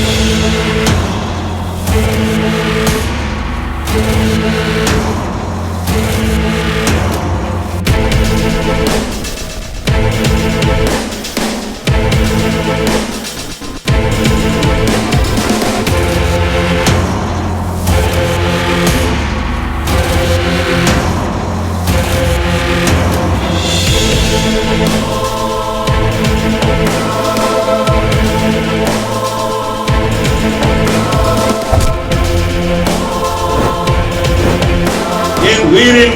Thank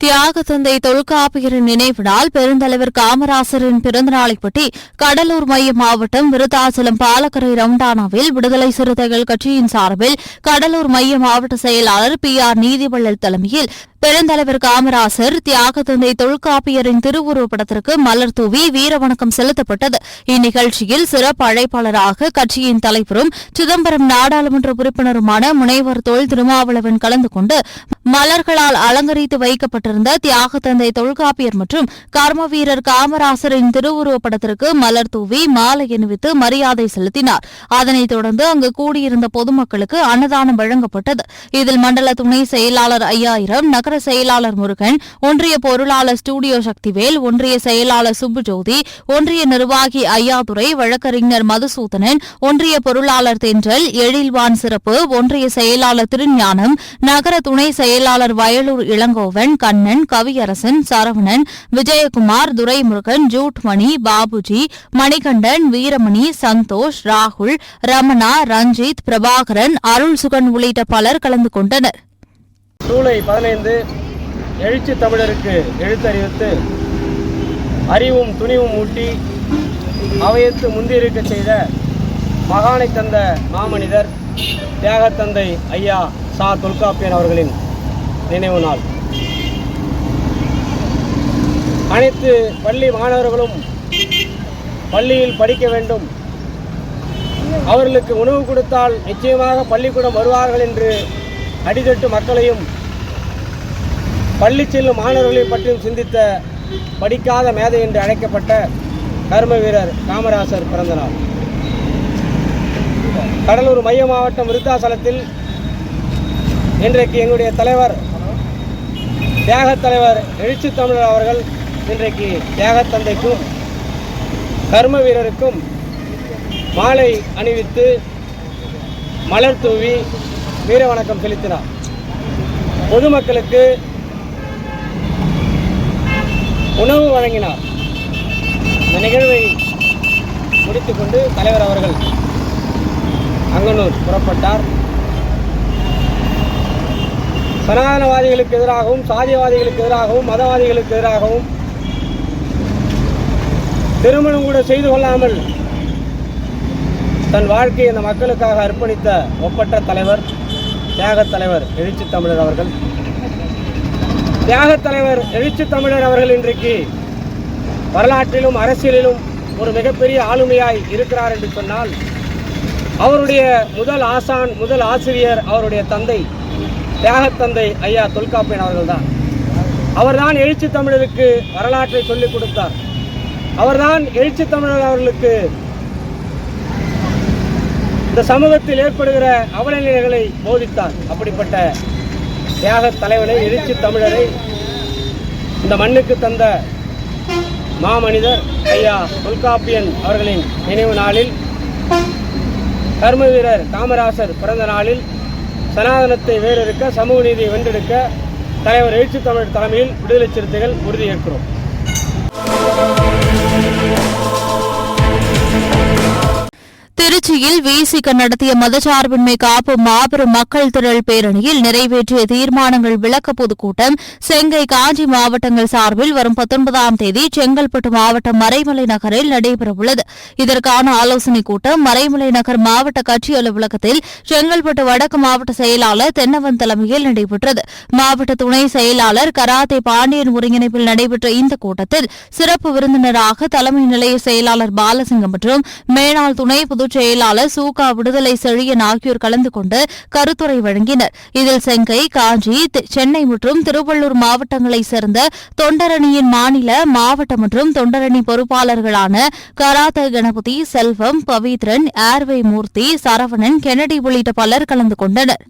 தியாக தந்தை தொல்காப்பியரின் நினைவினால் பெருந்தலைவர் காமராசரின் பிறந்தநாளைப்பட்டி கடலூர் மைய மாவட்டம் விருத்தாச்சலம் பாலக்கரை ரவுண்டானாவில் விடுதலை சிறுத்தைகள் கட்சியின் சார்பில் கடலூர் மைய மாவட்ட செயலாளர் பி ஆர் நீதிவள்ளல் தலைமையில் பெருந்தலைவர் காமராசர் தியாக தந்தை தொல்காப்பியரின் திருவுருவப் படத்திற்கு மலர் தூவி வீரவணக்கம் செலுத்தப்பட்டது. இந்நிகழ்ச்சியில் சிறப்பு அழைப்பாளராக கட்சியின் தலைவரும் சிதம்பரம் நாடாளுமன்ற உறுப்பினருமான முனைவர் தொல் திருமாவளவன் கலந்து கொண்டு மலர்களால் அலங்கரித்து வைக்கப்பட்டிருந்த தியாக தந்தை தொல்காப்பியர் மற்றும் கர்ம வீரர் காமராசரின் திருவுருவப் படத்திற்கு மலர் தூவி மாலை அணிவித்து மரியாதை செலுத்தினார். அதனைத் தொடர்ந்து அங்கு கூடியிருந்த பொதுமக்களுக்கு அன்னதானம் வழங்கப்பட்டது. இதில் மண்டல துணை செயலாளர் ஐயாயிரம் நகர் செயலாளர் முருகன் ஒன்றிய பொருளாளர் ஸ்டுடியோ சக்திவேல் ஒன்றிய செயலாளர் சுப்புஜோதி ஒன்றிய நிர்வாகி ஐயாதுரை வழக்கறிஞர் மதுசூதனன் ஒன்றிய பொருளாளர் தென்றல் எழில்வான் சிறப்பு ஒன்றிய செயலாளர் திருஞானம் நகர துணை செயலாளர் வயலூர் இளங்கோவன் கண்ணன் கவியரசன் சரவணன் விஜயகுமார் துரைமுருகன் ஜூட்மணி பாபுஜி மணிகண்டன் வீரமணி சந்தோஷ் ராகுல் ரமணா ரஞ்சித் பிரபாகரன் அருள் சுகன் உள்ளிட்ட பலர் கலந்து கொண்டனர். ஜூலை பதினைந்து எழுச்சி தமிழருக்கு எழுத்தறிவித்து அறிவும் துணிவும் ஊட்டி அவையத்து முந்தியிருக்க செய்த மகானை தந்த மாமனிதர் தியாகத்தந்தை ஐயா சா. தொல்காப்பியன் அவர்களின் நினைவு நாள். அனைத்து பள்ளி மாணவர்களும் பள்ளியில் படிக்க வேண்டும். அவர்களுக்கு உணவு கொடுத்தால் நிச்சயமாக பள்ளிக்கூடம் வருவார்கள் என்று அடித்தட்டு மக்களையும் பள்ளி செல்லும் மாணவர்களை பற்றியும் சிந்தித்த படிக்காத மேதை என்று அழைக்கப்பட்ட கர்ம வீரர் காமராசர் பிறந்தநாள். கடலூர் மைய மாவட்டம் விருத்தாசலத்தில் இன்றைக்கு எங்களுடைய தலைவர் தியாகத் தலைவர் எழுச்சி தமிழர் அவர்கள் இன்றைக்கு தியாகத் தந்தைக்கும் கர்ம வீரருக்கும் மாலை அணிவித்து மலர் தூவி வீர வணக்கம் செலுத்தினார். பொதுமக்களுக்கு உணவு வழங்கினார். இந்த நிகழ்வை முடித்துக்கொண்டு தலைவர் அவர்கள் அங்கனூர் புறப்பட்டார். சனாதனவாதிகளுக்கு எதிராகவும் சாதியவாதிகளுக்கு எதிராகவும் மதவாதிகளுக்கு எதிராகவும் திருமணம் கூட செய்து கொள்ளாமல் தன் வாழ்க்கையை இந்த மக்களுக்காக அர்ப்பணித்த ஒப்பற்ற தலைவர் தியாகத் தலைவர் எழுச்சி தமிழர் அவர்கள். தியாகத் தலைவர் எழுச்சி தமிழர் அவர்கள் இன்றைக்கு வரலாற்றிலும் அரசியலிலும் ஒரு மிகப்பெரிய ஆளுமையாய் இருக்கிறார் என்று சொன்னால் அவருடைய முதல் ஆசான் முதல் ஆசிரியர் அவருடைய தந்தை தியாகத் தந்தை ஐயா தொல்காப்பியன் அவர்கள்தான். அவர்தான் எழுச்சி தமிழருக்கு வரலாற்றை சொல்லிக் கொடுத்தார். அவர்தான் எழுச்சி தமிழர் அவர்களுக்கு இந்த சமூகத்தில் ஏற்படுகிற அவலநிலைகளை போதித்தார். அப்படிப்பட்ட தியாக தலைவனை எழுச்சி தமிழரை இந்த மண்ணுக்கு தந்த மாமனிதர் ஐயா தொல்காப்பியன் அவர்களின் நினைவு நாளில் கர்ம வீரர் காமராசர் பிறந்த நாளில் சனாதனத்தை வேறெடுக்க சமூக நீதியை வென்றெடுக்க தலைவர் எழுச்சி தமிழர் தலைமையில் விடுதலை சிறுத்தைகள் உறுதியேற்கிறோம். திருச்சியில் விசிக நடத்திய மதச்சார்பின்மை காப்பு மாபெரும் மக்கள் திரள் பேரணியில் நிறைவேற்றிய தீர்மானங்கள் விளக்க பொதுக்கூட்டம் செங்கை காஞ்சி மாவட்டங்கள் சார்பில் வரும் பத்தொன்பதாம் தேதி செங்கல்பட்டு மாவட்டம் மறைமலை நகரில் நடைபெறவுள்ளது. இதற்கான ஆலோசனைக் கூட்டம் மறைமலை நகர் மாவட்ட கட்சி அலுவலகத்தில் செங்கல்பட்டு வடக்கு மாவட்ட செயலாளர் தென்னவன் தலைமையில் நடைபெற்றது. மாவட்ட துணை செயலாளர் கராத்தே பாண்டியன் ஒருங்கிணைப்பில் நடைபெற்ற இந்த கூட்டத்தில் சிறப்பு விருந்தினராக தலைமை நிலைய செயலாளர் பாலசிங்கம் மற்றும் மேனாள் துணை பொதுச் செயலாளர் சூகா விடுதலை செழியன் ஆகியோர் கலந்து கொண்டு கருத்துரை வழங்கினர். இதில் செங்கை காஞ்சி சென்னை மற்றும் திருவள்ளூர் மாவட்டங்களைச் சேர்ந்த தொண்டரணியின் மாநில மாவட்ட மற்றும் தொண்டரணி பொறுப்பாளர்களான karate Ganapathi Selvam Pavithran airway Murthy Saravanan Kennedy உள்ளிட்ட பலர் கலந்து கொண்டனர்.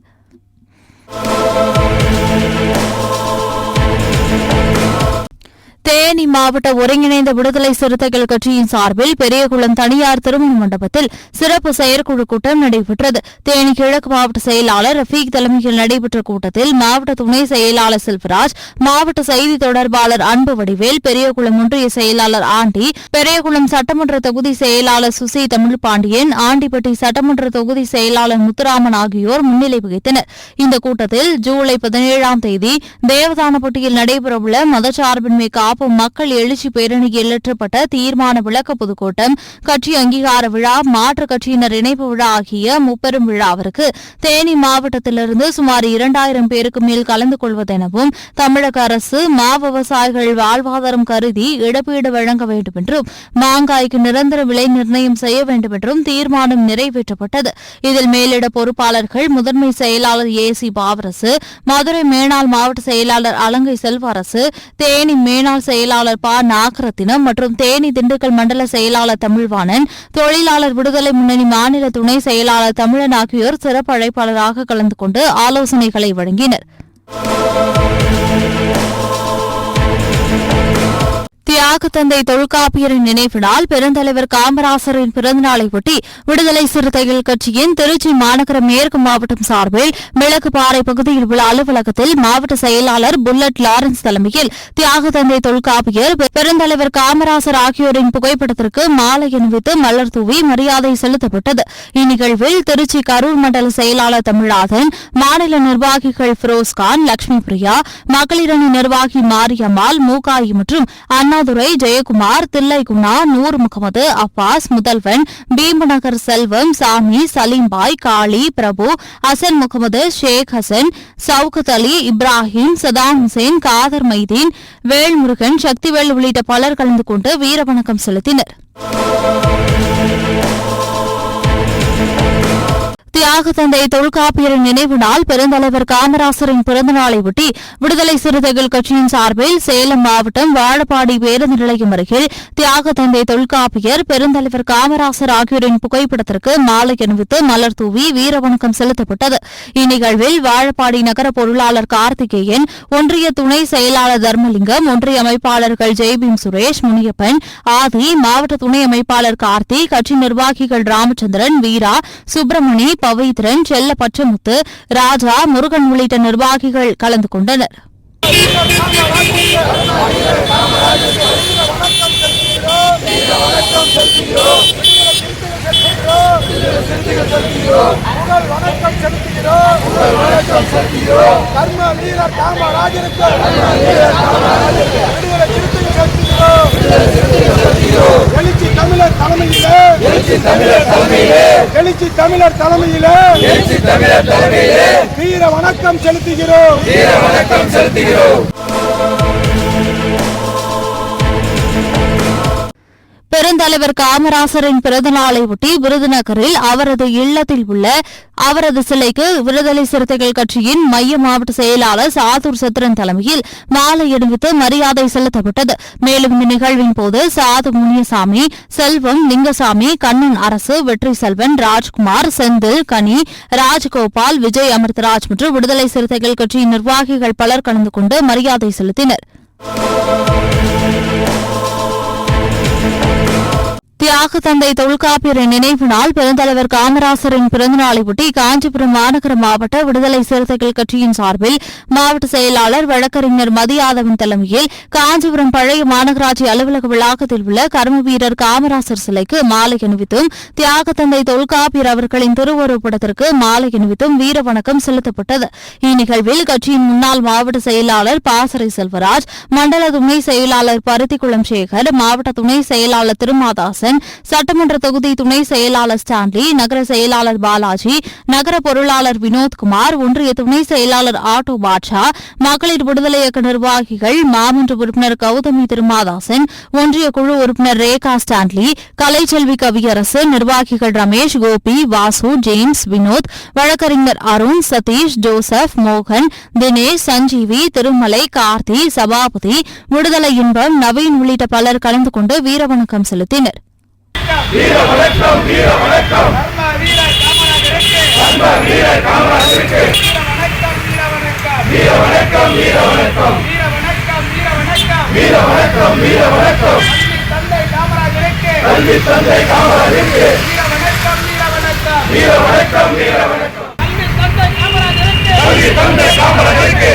தேனி மாவட்ட ஒருங்கிணைந்த விடுதலை சிறுத்தைகள் கட்சியின் சார்பில் பெரியகுளம் தனியார் திருமண மண்டபத்தில் சிறப்பு செயற்குழு கூட்டம் நடைபெற்றது. தேனி கிழக்கு மாவட்ட செயலாளர் ரஃபீக் தலைமையில் நடைபெற்ற கூட்டத்தில் மாவட்ட துணை செயலாளர் செல்வராஜ் மாவட்ட செய்தி தொடர்பாளர் அன்பு வடிவேல் பெரியகுளம் ஒன்றிய செயலாளர் ஆண்டி பெரியகுளம் சட்டமன்ற தொகுதி செயலாளர் சுசி தமிழ் பாண்டியன் ஆண்டிப்பட்டி சட்டமன்ற தொகுதி செயலாளர் முத்துராமன் ஆகியோர் முன்னிலை வகித்தனர். இந்த கூட்டத்தில் ஜூலை பதினேழாம் தேதி தேவதானப்பட்டியில் நடைபெறவுள்ள மதச்சார்பின்மை காப்பு பாதுகாப்பு மக்கள் எழுச்சி பேரணியில் இயற்றப்பட்ட தீர்மான விளக்க பொதுக்கூட்டம் கட்சி அங்கீகார விழா மாற்றுக் கட்சியினர் இணைப்பு விழா ஆகிய முப்பெரும் விழாவிற்கு தேனி மாவட்டத்திலிருந்து சுமார் இரண்டாயிரம் பேருக்கு மேல் கலந்து கொள்வதெனவும் தமிழக அரசு மா விவசாயிகள் வாழ்வாதாரம் கருதி இழப்பீடு வழங்க வேண்டும் என்றும் மாங்காய்க்கு நிரந்தர விலை நிர்ணயம் செய்ய வேண்டும் என்றும் தீர்மானம் நிறைவேற்றப்பட்டது. இதில் மேலிட பொறுப்பாளர்கள் முதன்மை செயலாளர் ஏ சி பாவரசு மதுரை மேனாள் மாவட்ட செயலாளர் அலங்கை செல்வரசு தேனி மேனாள் செயலாளர் ப. நாகரத்தினம் மற்றும் தேனி திண்டுக்கல் மண்டல செயலாளர் தமிழ்வாணன் தொழிலாளர் விடுதலை முன்னணி மாநில துணை செயலாளர் தமிழன் ஆகியோர் சிறப்பு அழைப்பாளராக கலந்து கொண்டு ஆலோசனைகளை வழங்கினர். தியாக தந்தை தொல்காப்பியரின் நினைவினால் பெருந்தலைவர் காமராசரின் பிறந்தநாளையொட்டி விடுதலை சிறுத்தைகள் கட்சியின் திருச்சி மாநகர மேற்கு மாவட்டம் சார்பில் மிளகுபாறை பகுதியில் உள்ள அலுவலகத்தில் மாவட்ட செயலாளர் புல்லட் லாரன்ஸ் தலைமையில் தியாக தந்தை தொல்காப்பியர் பெருந்தலைவர் காமராசர் ஆகியோரின் புகைப்படத்திற்கு மாலை அணிவித்து மலர் தூவி மரியாதை செலுத்தப்பட்டது. இந்நிகழ்வில் திருச்சி கரூர் மண்டல செயலாளர் தமிழாதன் மாநில நிர்வாகிகள் ஃபிரோஸ்கான் லட்சுமி பிரியா மகளிரணி நிர்வாகி மாரியம்மாள் மூகாயி மற்றும் அண்ணா அண்ணாதுரை ஜெயக்குமார் தில்லைகுணா நூர் முகமது அப்பாஸ் முதல்வன் பீமநகர் செல்வம் சாமி சலீம்பாய் காளி பிரபு அசன் முகமது ஷேக் ஹசன் சவுகத் அலி இப்ராஹிம் சதாம் ஹுசேன் காதர் மைதீன் வேல்முருகன் சக்திவேல் உள்ளிட்ட பலர் கலந்து கொண்டு வீரவணக்கம் செலுத்தினர். தியாக தந்தை தொல்காப்பியரின் நினைவு நாள் பெருந்தலைவர் காமராசரின் பிறந்த நாளையொட்டி விடுதலை சிறுத்தைகள் கட்சியின் சார்பில் சேலம் மாவட்டம் வாழப்பாடி பேருந்து நிலையம் அருகில் தியாக தந்தை தொல்காப்பியர் பெருந்தலைவர் காமராசர் ஆகியோரின் புகைப்படத்திற்கு மாலை அணிவித்து மலர் தூவி வீரவணக்கம் செலுத்தப்பட்டது. இந்நிகழ்வில் வாழப்பாடி நகர பொருளாளர் கார்த்திகேயன் ஒன்றிய துணை செயலாளர் தர்மலிங்கம் ஒன்றிய அமைப்பாளர்கள் ஜெய்பீம் சுரேஷ் முனியப்பன் ஆதி மாவட்ட துணை அமைப்பாளர் கார்த்தி கட்சி நிர்வாகிகள் ராமச்சந்திரன் வீரா சுப்பிரமணி பவித்ரன் செல்ல பச்சமுத்து ராஜா முருகன் உள்ளிட்ட நிர்வாகிகள் கலந்து கொண்டனர். வணக்கம் செலுத்துகிறோம் செலுத்துகிறோம் கர்ம வீரர் காமராஜருக்கு விடுதலை சிறுத்தைகள் செலுத்துகிறோம் எழுச்சி தமிழர் தலைமையிலே எழுச்சி தமிழர் தலைமையிலே எழுச்சி தமிழர் தலைமையிலே எழுச்சி தமிழர் தலைமையிலே வீர வணக்கம் செலுத்துகிறோம். வீர வணக்கம் செலுத்துகிறோம். பெருந்தலைவர் காமராசரின் பிறந்தநாளையொட்டி விருதுநகரில் அவரது இல்லத்தில் உள்ள அவரது சிலைக்கு விடுதலை சிறுத்தைகள் கட்சியின் மைய மாவட்ட செயலாளர் சாதூர் சத்திரன் தலைமையில் மாலை அணிவித்து மரியாதை செலுத்தப்பட்டது. மேலும் இந்த நிகழ்வின் போது சாது முனியசாமி செல்வம் லிங்கசாமி கண்ணன் அரசு வெற்றி செல்வன் ராஜ்குமார் செந்தில் கனி ராஜ்கோபால் விஜய் அமிர்தராஜ் மற்றும் விடுதலை சிறுத்தைகள் கட்சியின் நிர்வாகிகள் பலர் கலந்து கொண்டு மரியாதை செலுத்தினர். தியாக தந்தை தொல்காப்பியரின் நினைவு நாள் பெருந்தலைவர் காமராசரின் பிறந்தநாளையொட்டி காஞ்சிபுரம் மாநகர மாவட்ட விடுதலை சிறுத்தைகள் கட்சியின் சார்பில் மாவட்ட செயலாளர் வழக்கறிஞர் மதியாதவன் தலைமையில் காஞ்சிபுரம் பழைய மாநகராட்சி அலுவலக வளாகத்தில் உள்ள கர்ம வீரர் காமராசர் சிலைக்கு மாலை அணிவித்தும் தியாக தந்தை தொல்காப்பியர் அவர்களின் திருவுருவப்படத்திற்கு மாலை அணிவித்தும் வீர வணக்கம் செலுத்தப்பட்டது. இந்நிகழ்வில் கட்சியின் முன்னாள் மாவட்ட செயலாளர் பாசறை செல்வராஜ் மண்டல துணை செயலாளர் பருத்திக்குளம் சேகர் மாவட்ட துணை செயலாளர் திருமாதாசன் சட்டமன்ற தொகுதி துணை செயலாளர் ஸ்டான்லி நகர செயலாளர் பாலாஜி நகர பொருளாளர் வினோத்குமார் ஒன்றிய துணை செயலாளர் ஆட்டோ பாட்ஷா மகளிர் விடுதலை இயக்க நிர்வாகிகள் மாமன்ற உறுப்பினர் கௌதமி திருமாதாசன் ஒன்றிய குழு உறுப்பினர் ரேகா ஸ்டான்லி கலைச்செல்வி கவியரசு நிர்வாகிகள் ரமேஷ் கோபி வாசு ஜேம்ஸ் வினோத் வழக்கறிஞர் அருண் சதீஷ் ஜோசப் மோகன் தினேஷ் சஞ்சீவி திருமலை கார்த்தி சபாபதி விடுதலை இன்பம் நவீன் உள்ளிட்ட பலர் கலந்து கொண்டு வீரவணக்கம் செலுத்தினர். கர்ம வீரர் காமராஜருக்கு கர்ம வீரர் காமராஜருக்கு வீர வணக்கம் வீர வணக்கம் வீர வணக்கம் வீர வணக்கம் வீர வணக்கம் வீர வணக்கம் வீர வணக்கம் தந்தை காமராஜருக்கு கல்வி தந்தை காமராஜருக்கு. வீர வணக்கம் வீர வணக்கம் வீர வணக்கம் வீர வணக்கம் கல்வி தந்தை காமராஜருக்கு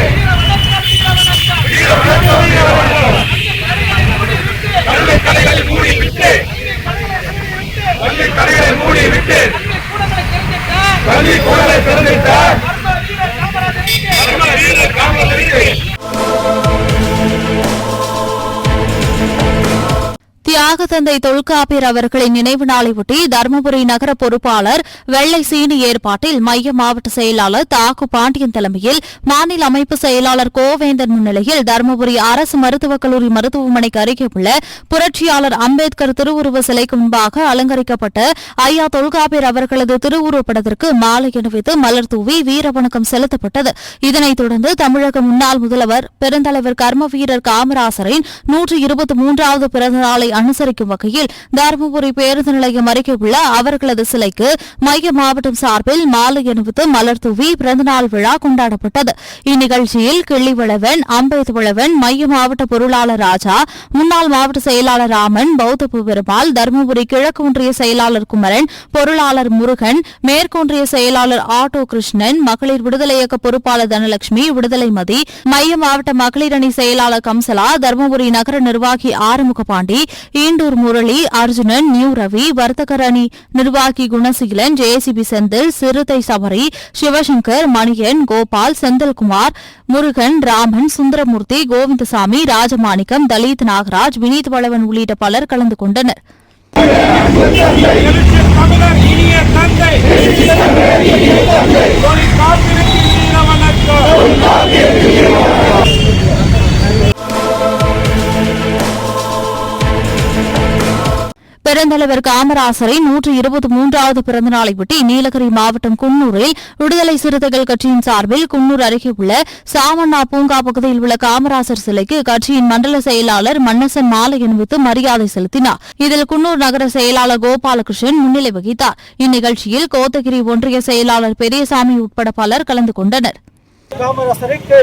வீர வணக்கம் வீர வணக்கம் கல்வி கடைகளை மூடி விட்டு கல்வி கடைகளை மூடி விட்டு கல்வி கூடலை திறந்துவிட்டார் திருத்தந்தை தொல்காப்பியர் அவர்களின் நினைவு நாளையொட்டி தருமபுரி நகர பொறுப்பாளர் வெள்ளை சீனி ஏற்பாட்டில் மைய மாவட்ட செயலாளர் தாக்கு பாண்டியன் தலைமையில் மாநில அமைப்பு செயலாளர் கோவேந்தன் முன்னிலையில் தருமபுரி அரசு மருத்துவக் கல்லூரி மருத்துவமனைக்கு அருகே உள்ள புரட்சியாளர் அம்பேத்கர் திருவுருவ சிலைக்கு முன்பாக அலங்கரிக்கப்பட்ட ஐயா தொல்காப்பியர் அவர்களது திருவுருவப்படத்திற்கு மாலை அணிவித்து மலர் தூவி வீரவணக்கம் செலுத்தப்பட்டது. இதனைத் தொடர்ந்து தமிழக முன்னாள் முதல்வர் பெருந்தலைவர் கர்ம வீரர் காமராசரின் நூற்று இருபத்தி மூன்றாவது பிறந்த நாளை அனுசரிக்கும் வகையில் தருமபுரி பேருந்து நிலையம் அருகே உள்ள அவர்களது சிலைக்கு மைய மாவட்டம் சார்பில் மாலை அணிவித்து மலர் தூவி பிறந்தநாள் விழா கொண்டாடப்பட்டது. இந்நிகழ்ச்சியில் கிள்ளிவளவன் அம்பேத்வளவன் மைய மாவட்ட பொருளாளர் ராஜா முன்னாள் மாவட்ட செயலாளர் ராமன் பௌத்த பெருமாள் தருமபுரி கிழக்கு ஒன்றிய செயலாளர் குமரன் பொருளாளர் முருகன் மேற்கொன்றிய செயலாளர் ஆட்டோ கிருஷ்ணன் மகளிர் விடுதலை இயக்க பொறுப்பாளர் தனலட்சுமி விடுதலை மதி மைய மாவட்ட மகளிர் அணி செயலாளர் கம்சலா தருமபுரி நகர நிர்வாகி ஆறுமுக பாண்டி ஈண்டூர் முரளி அர்ஜுனன் நியூ ரவி வர்த்தகரணி நிர்வாகி குணசீலன் ஜேசிபி செந்தில் சிறுத்தை சபரி சிவசங்கர் மணியன் கோபால் செந்தில்குமார் முருகன் ராமன் சுந்தரமூர்த்தி கோவிந்தசாமி ராஜமாணிக்கம் தலித் நாகராஜ் வினீத் வளவன் உள்ளிட்ட பலர் கலந்து கொண்டனர் Thank you. பெருந்தலைவர் காமராசரின் நூற்று இருபத்தி மூன்றாவது பிறந்தநாளையொட்டி நீலகிரி மாவட்டம் குன்னூரில் விடுதலை சிறுத்தைகள் கட்சியின் சார்பில் குன்னூர் அருகே உள்ள சாமண்ணா பூங்கா பகுதியில் உள்ள காமராசர் சிலைக்கு கட்சியின் மண்டல செயலாளர் மன்னசன் மாலை அணிவித்து மரியாதை செலுத்தினார். இதில் குன்னூர் நகர செயலாளர் கோபாலகிருஷ்ணன் முன்னிலை வகித்தார். இந்நிகழ்ச்சியில் கோத்தகிரி ஒன்றிய செயலாளர் பெரியசாமி உட்பட பலர் கலந்து கொண்டனர். காமராசருக்கு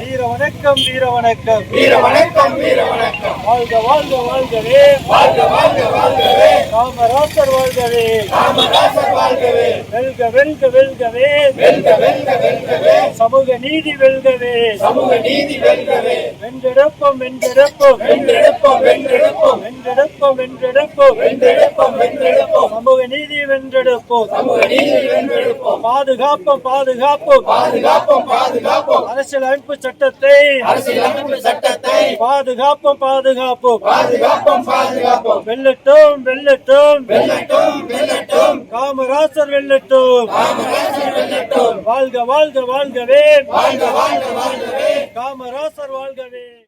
வீர வணக்கம் வீர வணக்கம் வீர வணக்கம் வீர வணக்கம் வாழ்க வாழ்க வாழ்கவே. வாழ்க வாழ்க வாழ்கவே. காமராசர் வாழ்கவே காமராசர் வாழ்கவே வெல்க வெல்க வெல்கவே. வெல்க வெல்க வெல்கவே சமூக நீதி வெல்கவே. சமூக நீதி வெல்கவே வென்றெடுப்போம் வென்றெடுப்போம். வென்றெடுப்போம் வென்றெடுப்போம். வென்றெடுப்போம் வென்றெடுப்போம் வென்றெடுப்போம் வென்றெடுப்போம் சமூக நீதி வென்றெடுப்போம். சமூக நீதி வென்றெடுப்போம் பாதுகாப்போம் பாதுகாப்போம் பாதுகாப்போம். பாதுகாப்போம் அரசியல் அமைப்பு சட்டத்தை அரசியலமைப்பு சட்டத்தை பாதுகாப்போம் பாதுகாப்போம். பாதுகாப்போம் பாதுகாப்போம். வெல்லட்டும் வெல்லட்டும். வெல்லட்டும் வெல்லட்டும். காமராசர் வெல்லட்டும். காமராசர் வெல்லட்டும். வாழ்க வாழ்க வாழ்கவே. வாழ்க வாழ்க வாழ்கவே. காமராசர் வாழ்கவே.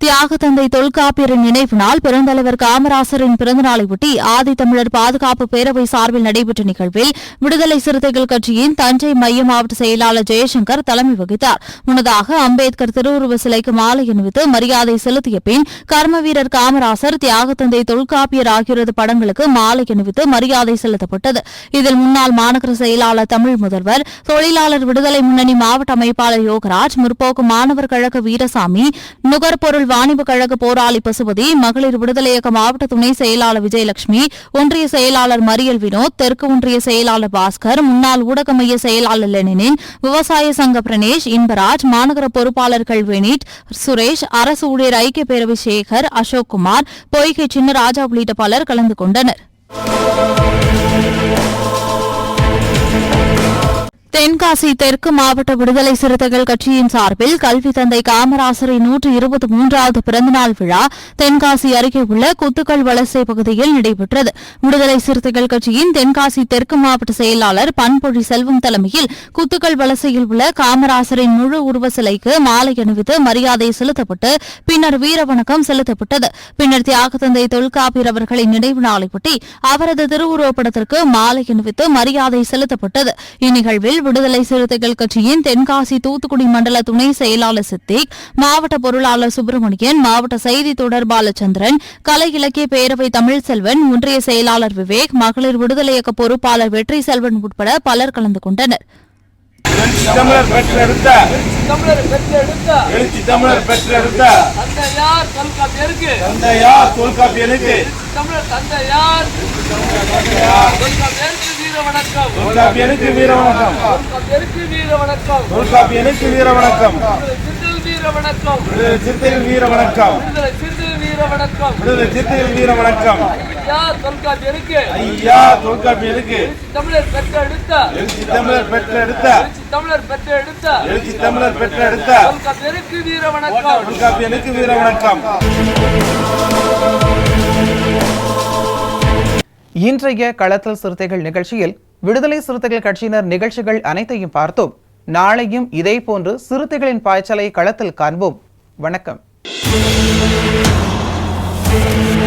தியாக தந்தை தொல்காப்பியரின் நினைவு நாள் பெருந்தலைவர் காமராசரின் பிறந்தநாளையொட்டி ஆதித்தமிழர் பாதுகாப்பு பேரவை சார்பில் நடைபெற்ற நிகழ்வில் விடுதலை சிறுத்தைகள் கட்சியின் தஞ்சை மைய மாவட்ட செயலாளர் ஜெயசங்கர் தலைமை வகித்தார். முன்னதாக அம்பேத்கர் திருவுருவ சிலைக்கு மாலை அணிவித்து மரியாதை செலுத்திய பின் கர்ம வீரர் காமராசர் தியாகத்தந்தை தொல்காப்பியர் ஆகியோரது படங்களுக்கு மாலை அணிவித்து மரியாதை செலுத்தப்பட்டது. இதில் முன்னாள் மாநகர செயலாளர் தமிழ் முதல்வர் தொழிலாளர் விடுதலை முன்னணி மாவட்ட அமைப்பாளர் யோகராஜ் முற்போக்கு மாணவர் கழக வீரசாமி நுகர்பொருள் வாணிப கழக போராளி பசுபதி மகளிர் விடுதலை இயக்க மாவட்ட துணை செயலாளர் விஜயலட்சுமி ஒன்றிய செயலாளர் மரியல் வினோத் தெற்கு ஒன்றிய செயலாளர் பாஸ்கர் முன்னாள் ஊடக மைய செயலாளர் லெனினின் விவசாய சங்க பிரணேஷ் இன்பராஜ் மாநகர பொறுப்பாளர்கள் வெனிட் சுரேஷ் அரசு ஊழியர் ஐக்கிய பேரவை சேகர் அசோக்குமார் பொய்கை சின்னராஜா உள்ளிட்ட பலர் கலந்து கொண்டனர். தென்காசி தெற்கு மாவட்ட விடுதலை சிறுத்தைகள் கட்சியின் சார்பில் கல்வி தந்தை காமராசரின் நூற்று இருபத்தி மூன்றாவது பிறந்தநாள் விழா தென்காசி அருகே உள்ள குத்துக்கல் வலசை பகுதியில் நடைபெற்றது. விடுதலை சிறுத்தைகள் கட்சியின் தென்காசி தெற்கு மாவட்ட செயலாளர் பண்பொழி செல்வம் தலைமையில் குத்துக்கல் வலசையில் உள்ள காமராசரின் முழு உருவ சிலைக்கு மாலை அணிவித்து மரியாதை செலுத்தப்பட்டு பின்னர் வீரவணக்கம் செலுத்தப்பட்டது. பின்னர் தியாக தந்தை தொல்காப்பியர் அவர்களின் நினைவு நாளையொட்டி அவரது திருவுருவப்படத்திற்கு மாலை அணிவித்து மரியாதை செலுத்தப்பட்டது. இந்நிகழ்வில் விடுதலை சிறுத்தைகள் கட்சியின் தென்காசி தூத்துக்குடி மண்டல துணை செயலாளர் சித்திக் மாவட்ட பொருளாளர் சுப்பிரமணியன் மாவட்ட செய்தி தொடர்பாளர் சந்திரன் கலை இலக்கிய பேரவை தமிழ்செல்வன் ஒன்றிய செயலாளர் விவேக் மகளிர் விடுதலை இயக்க பொறுப்பாளர் வெற்றி செல்வன் உட்பட பலர் கலந்து கொண்டனர் தமிழர் பெற்றெடுத்த தமிழர் பெற்றெடுத்த எழுச்சி தமிழர் பெற்றெடுத்த தந்தையார் தொல்காப்பியருக்கு தந்தையார் தொல்காப்பியனுக்கு தமிழர் தந்தையார் தொல்காப்பியருக்கு வீர வணக்கம். தொல்காப்பியனுக்கு வீர வணக்கம் தொல்காப்பியருக்கு வீர வணக்கம். தொல்காப்பியனுக்கு வீர வணக்கம். சிறுத்தில் வீர வணக்கம். சிறுத்தைகள் வீர வணக்கம் வீர வணக்கம் விடுதலை சிறுத்தைகள் வீர வணக்கம் ஐயா தொல்காப்பியருக்கு ஐயா தொல்காப்பியனுக்கு தமிழர் பெற்றெடுத்த எழுச்சி தமிழர் பெற்றெடுத்த தமிழர் பெற்றெடுத்த எழுச்சி தமிழர் பெற்றெடுத்த தொல்காப்பியருக்கு வீர வணக்கம் வீர வணக்கம் இன்றைய களத்தல் சிறுத்தைகள் நிகழ்ச்சியில் விடுதலை சிறுத்தைகள் கட்சியினர் நிகழ்ச்சிகள் அனைத்தையும் பார்த்தோம். நாளையும் இதேபோன்று சிறுத்தைகளின் பாய்ச்சலை களத்தில் காண்போம். வணக்கம். என்